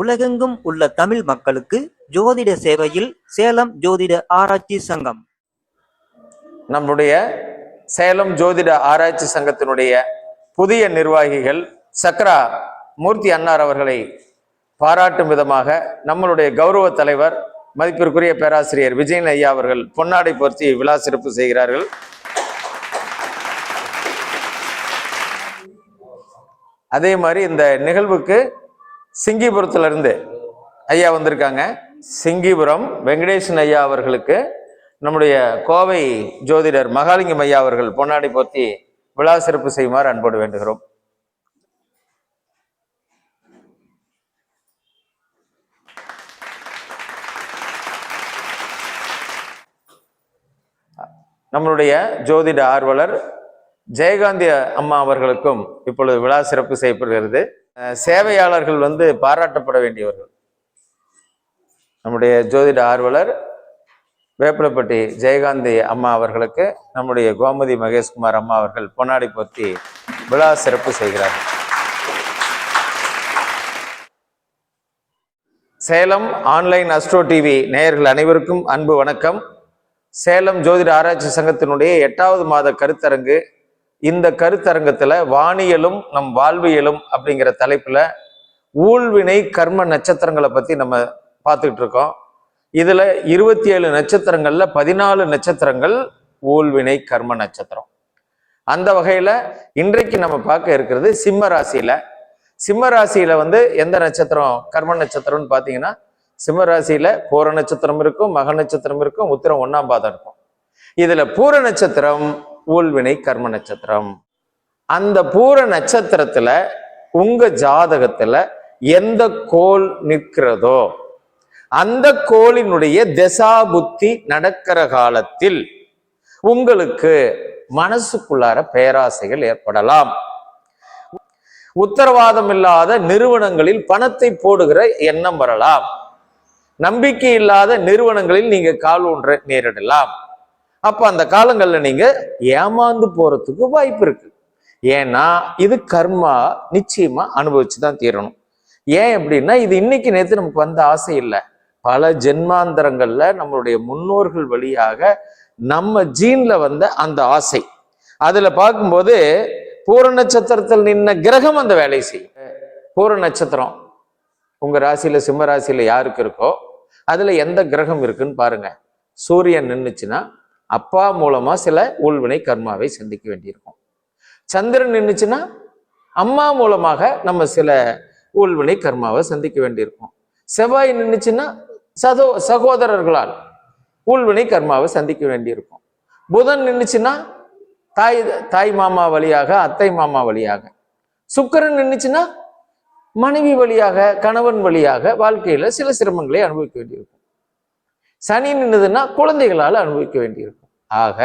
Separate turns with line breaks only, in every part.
உலகெங்கும் உள்ள தமிழ் மக்களுக்கு ஜோதிட சேவையில் சேலம் ஜோதிட ஆராய்ச்சி சங்கம்.
நம்முடைய சேலம் ஜோதிட ஆராய்ச்சி சங்கத்தினுடைய புதிய நிர்வாகிகள் சக்ரா மூர்த்தி அன்னார் அவர்களை பாராட்டும் விதமாக நம்மளுடைய கௌரவ தலைவர் மதிப்பிற்குரிய பேராசிரியர் விஜயன் ஐயா அவர்கள் பொன்னாடை பொருத்தி விழா சிறப்பு செய்கிறார்கள். அதே மாதிரி இந்த நிகழ்வுக்கு சிங்கிபுரத்துல இருந்து ஐயா வந்திருக்காங்க. சிங்கிபுரம் வெங்கடேசன் ஐயா அவர்களுக்கு நம்முடைய கோவை ஜோதிடர் மகாலிங்கம் ஐயா அவர்கள் பொன்னாடி போத்தி விழா சிறப்பு செய்யுமாறு அன்போடு வேண்டுகிறோம். நம்மளுடைய ஜோதிட ஆர்வலர் ஜெயகாந்தி அம்மா அவர்களுக்கும் இப்பொழுது விழா சிறப்பு செய்யப்படுகிறது. சேவையாளர்கள் வந்து பாராட்டப்பட வேண்டியவர்கள். நம்முடைய ஜோதிட ஆர்வலர் வேப்பிலப்பட்டி ஜெயகாந்தி அம்மா அவர்களுக்கு நம்முடைய கோமதி மகேஷ்குமார் அம்மா அவர்கள் பொன்னாடி போத்தி விழா சிறப்பு செய்கிறார்கள் சேலம் ஆன்லைன் அஸ்ட்ரோ டிவி நேயர்கள் அனைவருக்கும் அன்பு வணக்கம். சேலம் ஜோதிட ஆராய்ச்சி சங்கத்தினுடைய எட்டாவது மாத கருத்தரங்கு இந்த கருத்தரங்கத்துல வானியலும் நம் வாழ்வியலும் அப்படிங்கிற தலைப்புல ஊழ்வினை கர்ம நட்சத்திரங்களை பத்தி நம்ம பார்த்துக்கிட்டு இருக்கோம். இதுல இருபத்தி ஏழு நட்சத்திரங்கள்ல பதினாலு நட்சத்திரங்கள் ஊழ்வினை கர்ம நட்சத்திரம். அந்த வகையில இன்றைக்கு நம்ம பார்க்க இருக்கிறது சிம்ம ராசியில. சிம்ம ராசியில வந்து எந்த நட்சத்திரம் கர்ம நட்சத்திரம்னு பாத்தீங்கன்னா சிம்ம ராசியில பூர நட்சத்திரம் இருக்கும் மக நட்சத்திரம் இருக்கும் உத்திரம் ஒன்னாம் பாதம் இருக்கும். இதுல பூர நட்சத்திரம் ஊழ்வினை கர்ம நட்சத்திரம். அந்த பூர நட்சத்திரத்துல உங்க ஜாதகத்துல எந்த கோள் நிற்கிறதோ அந்த கோளினுடைய திசா புத்தி நடக்கிற காலத்தில் உங்களுக்கு மனசுக்குள்ளார பேராசைகள் ஏற்படலாம். உத்தரவாதம் இல்லாத நிறுவனங்களில் பணத்தை போடுகிற எண்ணம் வரலாம். நம்பிக்கை இல்லாத நிறுவனங்களில் நீங்க கால் ஊன்ற நேரிடலாம். அப்போ அந்த காலங்களில் நீங்கள் ஏமாந்து போகிறதுக்கு வாய்ப்பு இருக்குது ஏன்னா இது கர்மா நிச்சயமாக அனுபவிச்சு தான் தீரணும். ஏன் அப்படின்னா இது இன்னைக்கு நேற்று நமக்கு வந்த ஆசை இல்லை. பல ஜென்மாந்தரங்கள்ல நம்மளுடைய முன்னோர்கள் வழியாக நம்ம ஜீன்ல வந்த அந்த ஆசை. அதுல பார்க்கும்போது பூர நட்சத்திரத்தில் நின்ன கிரகம் அந்த வேலை செய்யும். பூர நட்சத்திரம் உங்க ராசியில சிம்ம ராசியில யாருக்கு இருக்கோ அதுல எந்த கிரகம் இருக்குன்னு பாருங்க. சூரியன் நின்றுச்சுன்னா அப்பா மூலமா சில ஊழ்வினை கர்மாவை சந்திக்க வேண்டியிருக்கும். சந்திரன் நின்றுச்சுன்னா அம்மா மூலமாக நம்ம சில உள்வினை கர்மாவை சந்திக்க வேண்டியிருக்கும். செவ்வாய் நின்றுச்சுன்னா சதோ சகோதரர்களால் ஊழ்வினை கர்மாவை சந்திக்க வேண்டியிருக்கும். புதன் நின்றுச்சுன்னா தாய் தாய் மாமா வழியாக அத்தை மாமா வழியாக. சுக்கரன் நின்றுச்சுன்னா மனைவி வழியாக கணவன் வழியாக வாழ்க்கையில சில சிரமங்களை அனுபவிக்க வேண்டியிருக்கும். சனி நின்றுதுன்னா குழந்தைகளால் அனுபவிக்க வேண்டியிருக்கும். ஆக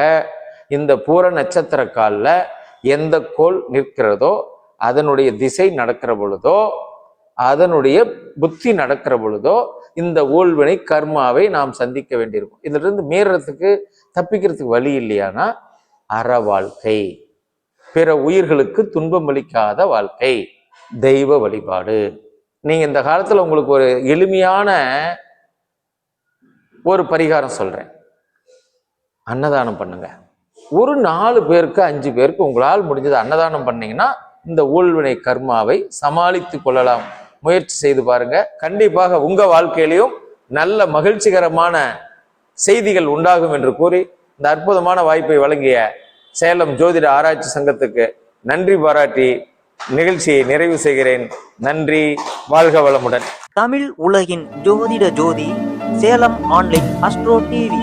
இந்த பூர நட்சத்திர காலில் எந்த கோள் நிற்கிறதோ அதனுடைய திசை நடக்கிற பொழுதோ அதனுடைய புத்தி நடக்கிற பொழுதோ இந்த ஊழ்வினை கர்மாவை நாம் சந்திக்க வேண்டியிருக்கும். இதிலிருந்து மீறத்துக்கு தப்பிக்கிறதுக்கு வழி இல்லையானா அற வாழ்க்கை. பிற உயிர்களுக்கு துன்பம் அளிக்காத வாழ்க்கை. தெய்வ வழிபாடு. நீங்கள் இந்த காலத்தில் உங்களுக்கு ஒரு எளிமையான ஒரு பரிகாரம் சொல்கிறேன் அன்னதானம் பண்ணுங்க. ஒரு நாலு பேருக்கு அஞ்சு பேருக்கு உங்களால் முடிஞ்சது அன்னதானம் பண்ணீங்கன்னா இந்த ஊழ்வினை கர்மாவை சமாளித்து கொள்ளலாம். முயற்சி செய்து பாருங்க. கண்டிப்பாக உங்க வாழ்க்கையிலையும் நல்ல மகிழ்ச்சிகரமான செய்திகள் உண்டாகும் என்று கூறி இந்த அற்புதமான வாய்ப்பை வழங்கிய சேலம் ஜோதிட ஆராய்ச்சி சங்கத்துக்கு நன்றி பாராட்டி நிகழ்ச்சியை நிறைவு செய்கிறேன். நன்றி. வாழ்க வளமுடன்.
தமிழ் உலகின் ஜோதிட ஜோதி சேலம் ஆன்லைன் அஸ்ட்ரோ டிவி.